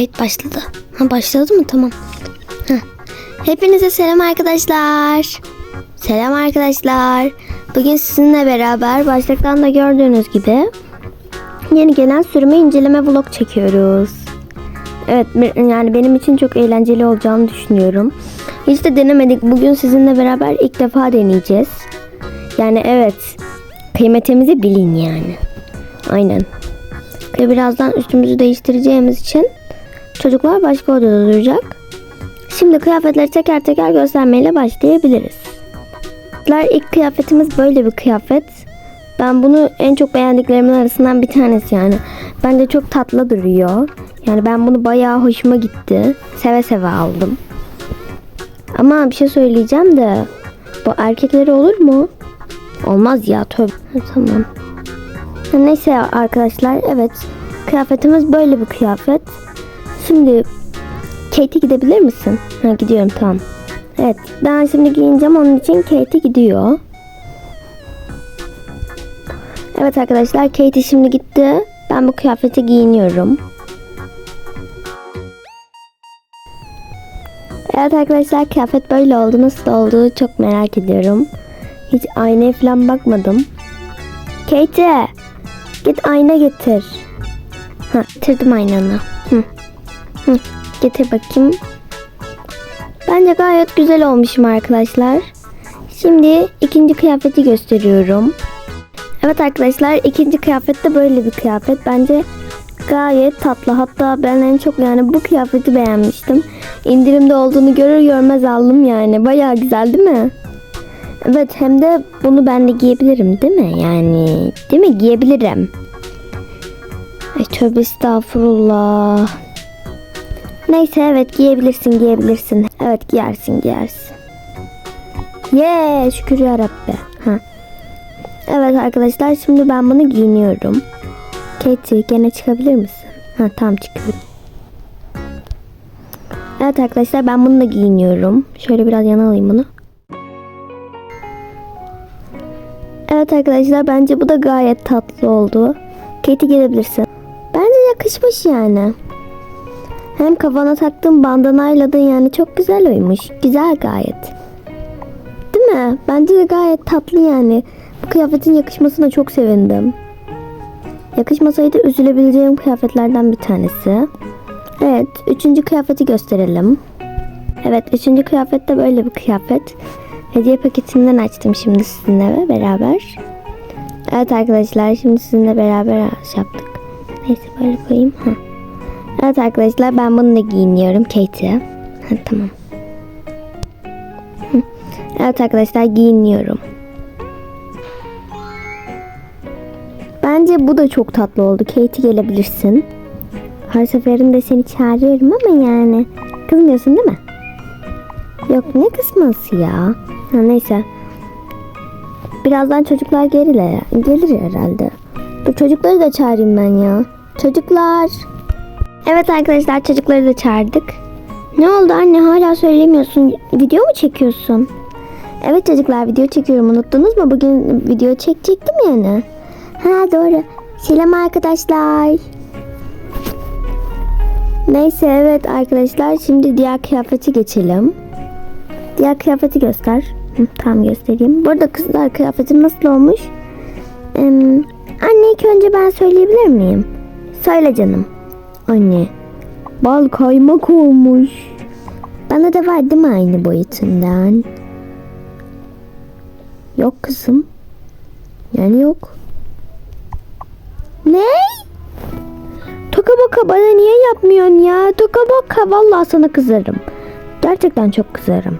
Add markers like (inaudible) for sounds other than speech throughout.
kayıt başladı. Ha başladı mı? Tamam. Heh. Hepinize selam arkadaşlar. Selam arkadaşlar. Bugün sizinle beraber başlıktan da gördüğünüz gibi yeni gelen sürümü inceleme vlog çekiyoruz. Evet yani benim için çok eğlenceli olacağını düşünüyorum. Hiç de denemedik. Bugün sizinle beraber ilk defa deneyeceğiz. Yani evet kıymetimizi bilin yani. Aynen. Ve birazdan üstümüzü değiştireceğimiz için çocuklar başka odada duracak. Şimdi kıyafetleri teker teker göstermeyle başlayabiliriz. Çocuklar, ilk kıyafetimiz böyle bir kıyafet. Ben bunu en çok beğendiklerimin arasından bir tanesi yani. Bence çok tatlı duruyor. Yani ben bunu bayağı hoşuma gitti. Seve seve aldım. Ama bir şey söyleyeceğim de bu erkekleri olur mu? Olmaz ya tövbe. Tamam. Neyse arkadaşlar evet kıyafetimiz böyle bir kıyafet. Şimdi Katie gidebilir misin? Ha gidiyorum tamam. Evet ben şimdi giyineceğim onun için Katie gidiyor. Evet arkadaşlar Katie şimdi gitti. Ben bu kıyafeti giyiniyorum. Evet arkadaşlar kıyafet böyle oldu. Nasıl oldu çok merak ediyorum. Hiç aynaya falan bakmadım. Katie git ayna getir. Ha getirdim aynanı. Hı. Hı. Bakayım. Bence gayet güzel olmuşum arkadaşlar. Şimdi ikinci kıyafeti gösteriyorum. Evet arkadaşlar ikinci kıyafet de böyle bir kıyafet. Bence gayet tatlı. Hatta ben en çok yani bu kıyafeti beğenmiştim. İndirimde olduğunu görür görmez aldım yani. Bayağı güzel değil mi? Evet hem de bunu ben de giyebilirim değil mi? Yani değil mi? Giyebilirim. Ay tövbe estağfurullah. Neyse evet giyebilirsin giyebilirsin. Evet giyersin giyersin. Ye şükür ya Rabbi. Ha. Evet arkadaşlar şimdi ben bunu giyiniyorum. Katie gene çıkabilir misin? Ha tamam çıkıyorum. Evet arkadaşlar ben bunu da giyiniyorum. Şöyle biraz yana alayım bunu. Evet arkadaşlar bence bu da gayet tatlı oldu. Katie gelebilirsin. Bence yakışmış yani. Hem kafana taktığın bandanayla da yani çok güzel uymuş. Güzel gayet. Değil mi? Bence de gayet tatlı yani. Bu kıyafetin yakışmasına çok sevindim. Yakışmasaydı üzülebileceğim kıyafetlerden bir tanesi. Evet, üçüncü kıyafeti gösterelim. Evet, üçüncü kıyafet de böyle bir kıyafet. Hediye paketinden açtım şimdi sizinle beraber. Evet arkadaşlar, şimdi sizinle beraber yaptık. Neyse böyle koyayım. Ha. Evet arkadaşlar, ben bunu da giyiniyorum. Katie. Ha, tamam. Evet arkadaşlar, giyiniyorum. Bence bu da çok tatlı oldu. Katie gelebilirsin. Her seferinde seni çağırıyorum ama yani kızmıyorsun değil mi? Yok ne kızması ya? Ha, neyse. Birazdan çocuklar gelirler, gelir herhalde. Dur çocukları da çağırayım ben ya. Çocuklar. Evet arkadaşlar çocukları da çağırdık. Ne oldu anne hala söylemiyorsun? Video mu çekiyorsun? Evet çocuklar video çekiyorum unuttunuz mu? Bugün video çekecektim yani. Ha doğru. Selam arkadaşlar. Neyse evet arkadaşlar şimdi diğer kıyafeti geçelim. Diğer kıyafeti göster. Hı, tamam göstereyim. Burada kızlar kıyafetim nasıl olmuş? Ee, anne ilk önce ben söyleyebilir miyim? Söyle canım. Anne. Bal kaymak olmuş. Bana da var mi aynı boyutundan? Yok kızım. Yani yok. Ne? Toka boka bana niye yapmıyorsun ya? Toka boka vallahi sana kızarım. Gerçekten çok kızarım.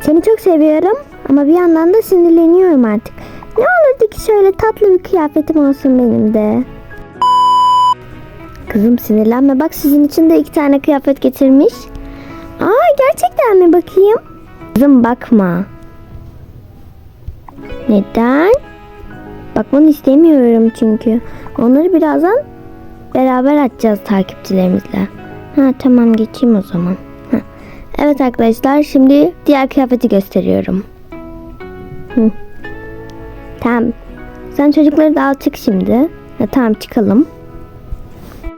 Seni çok seviyorum ama bir yandan da sinirleniyorum artık. Ne olurdu ki şöyle tatlı bir kıyafetim olsun benim de. Kızım sinirlenme bak sizin için de iki tane kıyafet getirmiş. Aa gerçekten mi bakayım? Kızım bakma. Neden? Bakmanı istemiyorum çünkü. Onları birazdan beraber açacağız takipçilerimizle. Ha tamam geçeyim o zaman. Ha. Evet arkadaşlar şimdi diğer kıyafeti gösteriyorum. Hı. Tamam. Sen çocukları da çık şimdi. Ha, tamam çıkalım.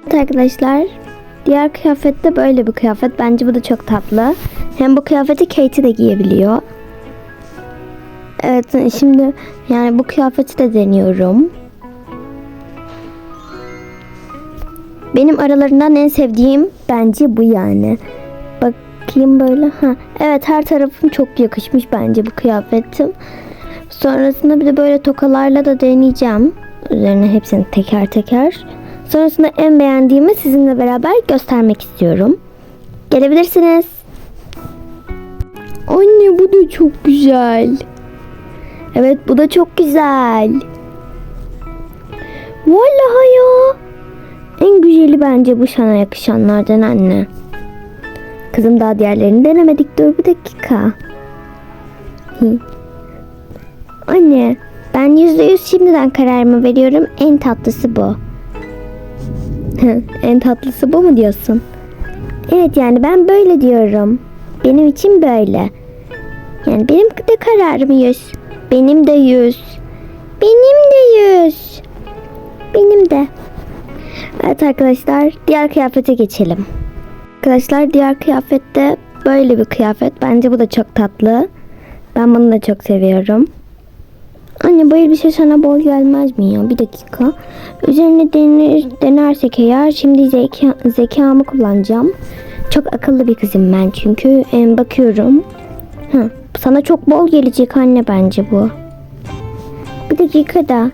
Evet arkadaşlar Diğer kıyafet de böyle bir kıyafet. Bence bu da çok tatlı. Hem bu kıyafeti Katie de giyebiliyor. Evet şimdi yani bu kıyafeti de deniyorum. Benim aralarından en sevdiğim bence bu yani. Bakayım böyle. Ha, evet her tarafım çok yakışmış bence bu kıyafetim. Sonrasında bir de böyle tokalarla da deneyeceğim. Üzerine hepsini teker teker. Sonrasında en beğendiğimi sizinle beraber göstermek istiyorum. Gelebilirsiniz. Anne bu da çok güzel. Evet bu da çok güzel. Vallahi ya. En güzeli bence bu sana yakışanlardan anne. Kızım daha diğerlerini denemedik. Dur bir dakika. Hı. Anne ben yüzde yüz şimdiden kararımı veriyorum. En tatlısı bu. En tatlısı bu mu diyorsun? Evet yani ben böyle diyorum. Benim için böyle. Yani benim de kararım yüz. Benim de yüz. Benim de yüz. Benim de. Evet arkadaşlar diğer kıyafete geçelim. Arkadaşlar diğer kıyafette böyle bir kıyafet. Bence bu da çok tatlı. Ben bunu da çok seviyorum. Anne bu elbise sana bol gelmez mi ya? Bir dakika. Üzerine denir, denersek eğer şimdi zeka, zekamı kullanacağım. Çok akıllı bir kızım ben çünkü. Em, bakıyorum. Hı, sana çok bol gelecek anne bence bu. Bir dakika da.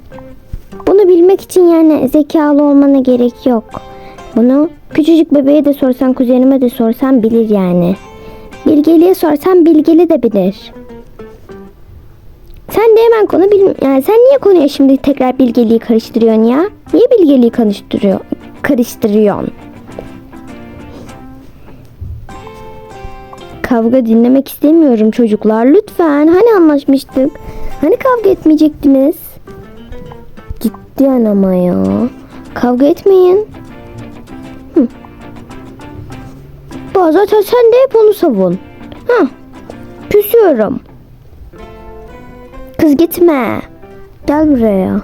Bunu bilmek için yani zekalı olmana gerek yok. Bunu küçücük bebeğe de sorsan, kuzenime de sorsan bilir yani. Bilgeliye sorsan bilgeli de bilir. Sen de hemen konu bil yani sen niye konuya şimdi tekrar bilgeliği karıştırıyorsun ya? Niye bilgeliği karıştırıyor karıştırıyorsun? Kavga dinlemek istemiyorum çocuklar lütfen. Hani anlaşmıştık? Hani kavga etmeyecektiniz? Ciddi ama ya. Kavga etmeyin. Hı. Zaten sen de hep onu savun. Hah. Küsüyorum. Kız gitme. Gel buraya.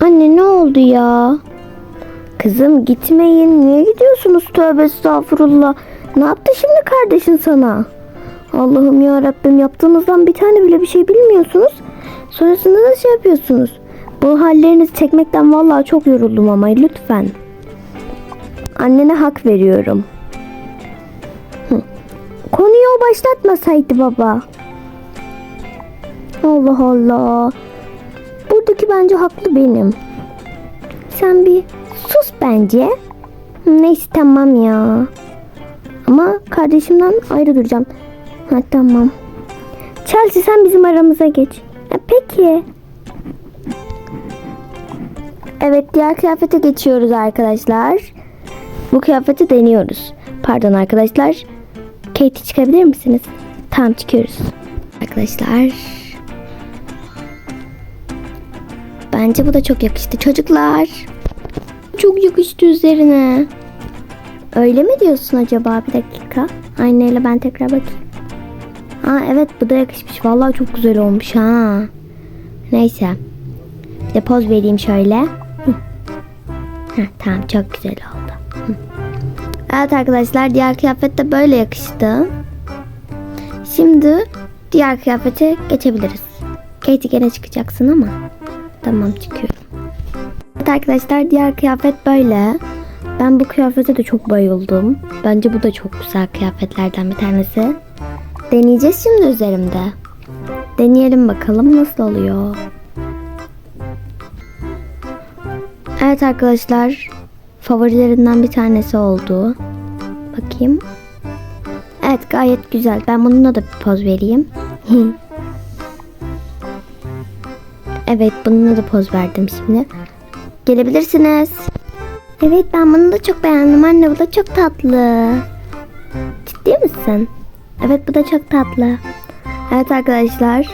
Anne ne oldu ya? Kızım gitmeyin. Niye gidiyorsunuz? Tövbe estağfurullah. Ne yaptı şimdi kardeşin sana? Allah'ım ya Rabbim yaptığınızdan bir tane bile bir şey bilmiyorsunuz. Sonrasında da şey yapıyorsunuz. Bu hallerinizi çekmekten vallahi çok yoruldum ama lütfen. Annene hak veriyorum. Konuyu o başlatmasaydı baba. Allah Allah. Buradaki bence haklı benim. Sen bir sus bence. Neyse tamam ya. Ama kardeşimden ayrı duracağım. Ha tamam. Chelsea sen bizim aramıza geç. Ha, peki. Evet diğer kıyafete geçiyoruz arkadaşlar. Bu kıyafeti deniyoruz. Pardon arkadaşlar. Katie çıkabilir misiniz? Tamam çıkıyoruz. Arkadaşlar. Bence bu da çok yakıştı çocuklar. Çok yakıştı üzerine. Öyle mi diyorsun acaba? Bir dakika. Aynayla ben tekrar bakayım. Aa evet bu da yakışmış. Vallahi çok güzel olmuş ha. Neyse. Bir de poz vereyim şöyle. Heh, tamam çok güzel oldu. Evet arkadaşlar diğer kıyafet de böyle yakıştı. Şimdi diğer kıyafete geçebiliriz. Katie gene çıkacaksın ama. Tamam çıkıyorum. Evet arkadaşlar diğer kıyafet böyle. Ben bu kıyafete de çok bayıldım. Bence bu da çok güzel kıyafetlerden bir tanesi. Deneyeceğiz şimdi üzerimde. Deneyelim bakalım nasıl oluyor. Evet arkadaşlar. Favorilerinden bir tanesi oldu. Bakayım. Evet gayet güzel. Ben bununla da bir poz vereyim. (laughs) evet bununla da poz verdim şimdi. Gelebilirsiniz. Evet ben bunu da çok beğendim anne. Bu da çok tatlı. Ciddi misin? Evet bu da çok tatlı. Evet arkadaşlar.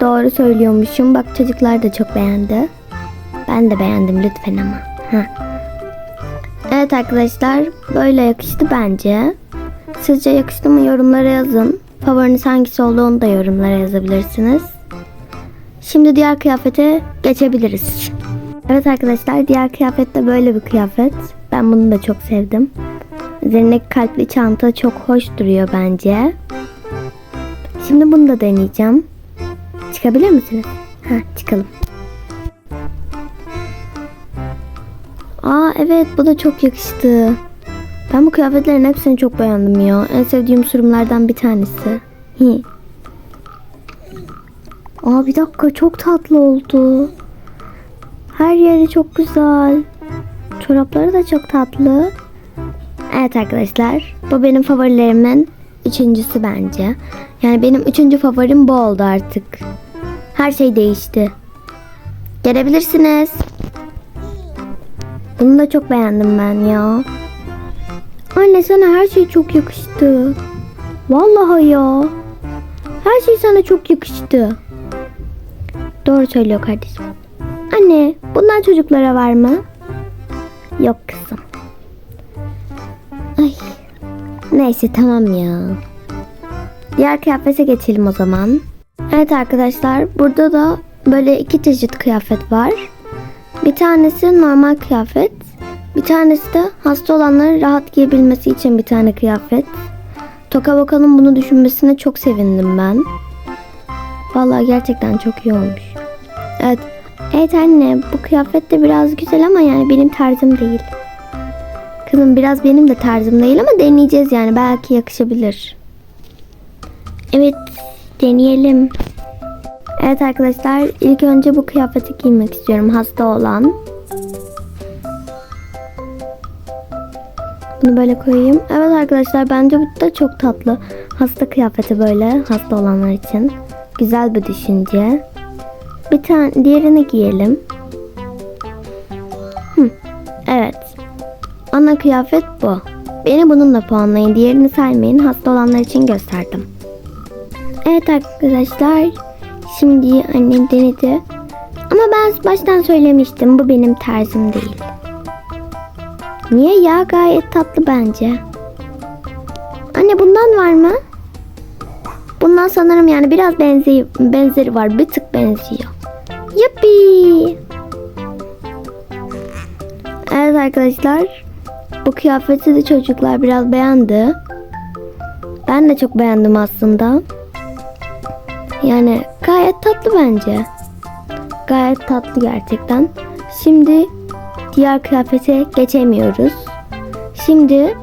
Doğru söylüyormuşum. Bak çocuklar da çok beğendi. Ben de beğendim lütfen ama. Heh. Evet arkadaşlar böyle yakıştı bence. Sizce yakıştı mı yorumlara yazın. Favoriniz hangisi olduğunu da yorumlara yazabilirsiniz. Şimdi diğer kıyafete geçebiliriz. Evet arkadaşlar diğer kıyafet de böyle bir kıyafet. Ben bunu da çok sevdim. Üzerindeki kalpli çanta çok hoş duruyor bence. Şimdi bunu da deneyeceğim. Çıkabilir misiniz? Ha çıkalım. Aa evet bu da çok yakıştı. Ben bu kıyafetlerin hepsini çok beğendim ya. En sevdiğim sürümlerden bir tanesi. Hi. Aa bir dakika çok tatlı oldu. Her yeri çok güzel. Çorapları da çok tatlı. Evet arkadaşlar bu benim favorilerimin üçüncüsü bence. Yani benim üçüncü favorim bu oldu artık. Her şey değişti. Gelebilirsiniz. Bunu da çok beğendim ben ya. Anne sana her şey çok yakıştı. Vallahi ya. Her şey sana çok yakıştı. Doğru söylüyor kardeşim. Anne, bundan çocuklara var mı? Yok kızım. Ay. Neyse tamam ya. Diğer kıyafete geçelim o zaman. Evet arkadaşlar, burada da böyle iki çeşit kıyafet var. Bir tanesi normal kıyafet. Bir tanesi de hasta olanların rahat giyebilmesi için bir tane kıyafet. Toka bakalım bunu düşünmesine çok sevindim ben. Vallahi gerçekten çok iyi olmuş. Evet. Evet anne bu kıyafet de biraz güzel ama yani benim tarzım değil. Kızım biraz benim de tarzım değil ama deneyeceğiz yani belki yakışabilir. Evet deneyelim. Evet arkadaşlar ilk önce bu kıyafeti giymek istiyorum hasta olan. Bunu böyle koyayım. Evet arkadaşlar bence bu da çok tatlı. Hasta kıyafeti böyle hasta olanlar için. Güzel bir düşünce. Bir tane diğerini giyelim. Hı, evet. Ana kıyafet bu. Beni bununla puanlayın. Diğerini saymayın. Hasta olanlar için gösterdim. Evet arkadaşlar. Şimdi annem denedi. Ama ben baştan söylemiştim. Bu benim tarzım değil. Niye ya? Gayet tatlı bence. Anne bundan var mı? Bundan sanırım yani biraz benzi benzeri var. Bir tık benziyor. Yuppi. Evet arkadaşlar. Bu kıyafeti de çocuklar biraz beğendi. Ben de çok beğendim aslında. Yani gayet tatlı bence. Gayet tatlı gerçekten. Şimdi diğer kıyafete geçemiyoruz. Şimdi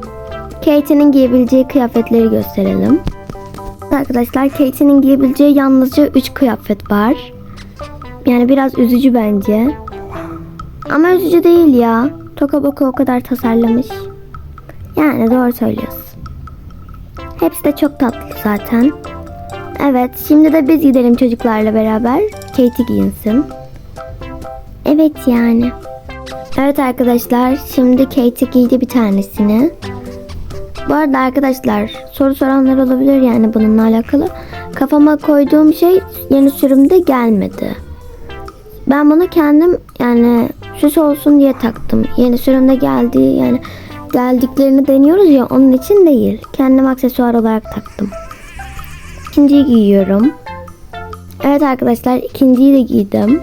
Kate'nin giyebileceği kıyafetleri gösterelim. Arkadaşlar Kate'nin giyebileceği yalnızca 3 kıyafet var. Yani biraz üzücü bence. Ama üzücü değil ya. Toka Boka o kadar tasarlamış. Yani doğru söylüyorsun. Hepsi de çok tatlı zaten. Evet şimdi de biz gidelim çocuklarla beraber. Katie giyinsin. Evet yani. Evet arkadaşlar şimdi Katie giydi bir tanesini. Bu arada arkadaşlar soru soranlar olabilir yani bununla alakalı. Kafama koyduğum şey yeni sürümde gelmedi. Ben bunu kendim yani süs olsun diye taktım. Yeni sürümde geldi yani geldiklerini deniyoruz ya onun için değil. Kendim aksesuar olarak taktım. İkinciyi giyiyorum. Evet arkadaşlar ikinciyi de giydim.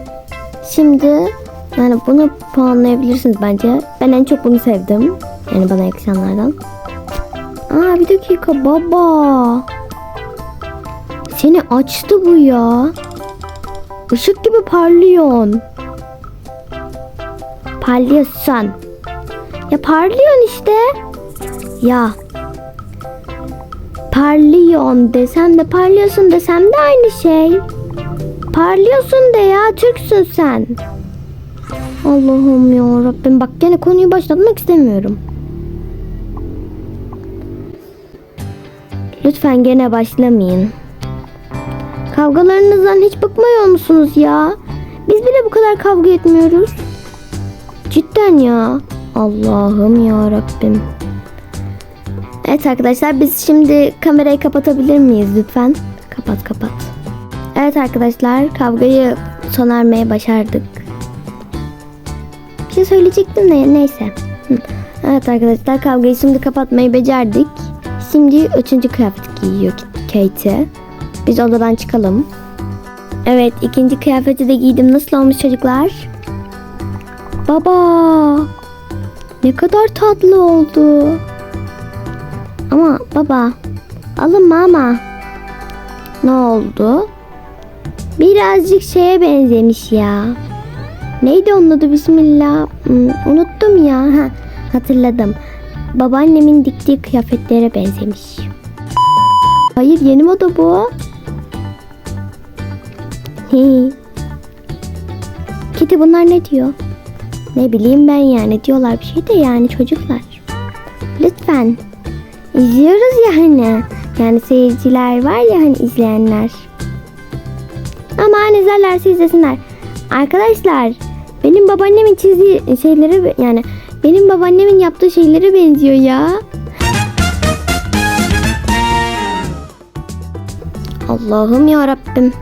Şimdi yani bunu puanlayabilirsiniz bence. Ben en çok bunu sevdim. Yani bana yakışanlardan. Aa bir dakika baba. Seni açtı bu ya. Işık gibi parlıyorsun. Parlıyorsun. Ya parlıyorsun işte. Ya. Parlıyorsun desem de parlıyorsun desem de aynı şey. Parlıyorsun de ya Türksün sen. Allah'ım ya Rabbim bak gene konuyu başlatmak istemiyorum. Lütfen gene başlamayın. Kavgalarınızdan hiç bıkmıyor musunuz ya? Biz bile bu kadar kavga etmiyoruz. Cidden ya. Allah'ım ya Rabbim. Evet arkadaşlar biz şimdi kamerayı kapatabilir miyiz lütfen? Kapat kapat. Evet arkadaşlar kavgayı sona ermeye başardık. Bir şey söyleyecektim de neyse. Evet arkadaşlar kavgayı şimdi kapatmayı becerdik. Şimdi üçüncü kıyafet giyiyor Kate. Biz odadan çıkalım. Evet ikinci kıyafeti de giydim. Nasıl olmuş çocuklar? Baba. Ne kadar tatlı oldu. Ama baba alınma ama. Ne oldu? Birazcık şeye benzemiş ya. Neydi onun adı bismillah? Hmm, unuttum ya. (laughs) Ha, hatırladım. Babaannemin diktiği kıyafetlere benzemiş. Hayır yeni moda bu. Kitty bunlar ne diyor? Ne bileyim ben yani diyorlar bir şey de yani çocuklar. Lütfen. İzliyoruz yani. Yani seyirciler var ya hani izleyenler. Ama izlerlerse izlesinler. Arkadaşlar benim babaannemin çizdiği şeyleri yani benim babaannemin yaptığı şeylere benziyor ya. Allah'ım ya Rabbim.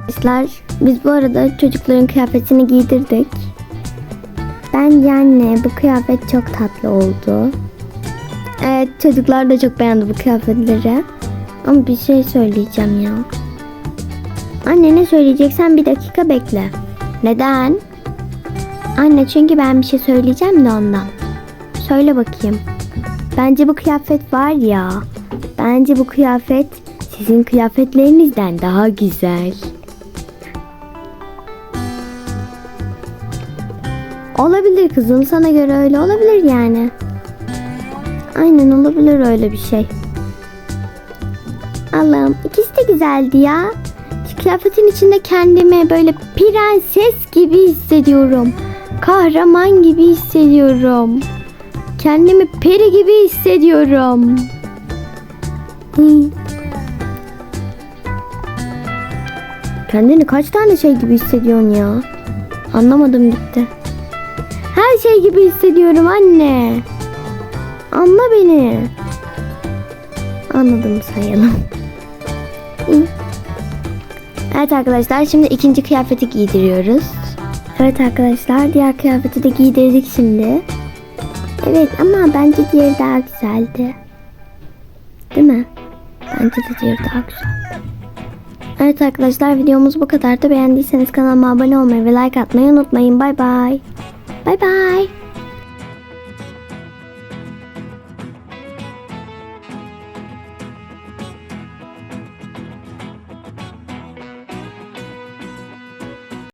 Arkadaşlar biz bu arada çocukların kıyafetini giydirdik. Bence anne bu kıyafet çok tatlı oldu. Evet çocuklar da çok beğendi bu kıyafetleri. Ama bir şey söyleyeceğim ya. Anne ne söyleyeceksen bir dakika bekle. Neden? Anne çünkü ben bir şey söyleyeceğim de ondan. Söyle bakayım. Bence bu kıyafet var ya. Bence bu kıyafet sizin kıyafetlerinizden daha güzel. Olabilir kızım sana göre öyle olabilir yani. Aynen olabilir öyle bir şey. Allah'ım ikisi de güzeldi ya. Şu kıyafetin içinde kendimi böyle prenses gibi hissediyorum. Kahraman gibi hissediyorum. Kendimi peri gibi hissediyorum. Kendini kaç tane şey gibi hissediyorsun ya? Anlamadım gitti. Her şey gibi hissediyorum anne. Anla beni. Anladım sayalım. Evet arkadaşlar şimdi ikinci kıyafeti giydiriyoruz. Evet arkadaşlar diğer kıyafeti de giydirdik şimdi. Evet ama bence diğeri daha güzeldi. Değil mi? Bence de diğeri daha güzel. Evet arkadaşlar videomuz bu kadar da beğendiyseniz kanalıma abone olmayı ve like atmayı unutmayın. Bay bay. Bay bay.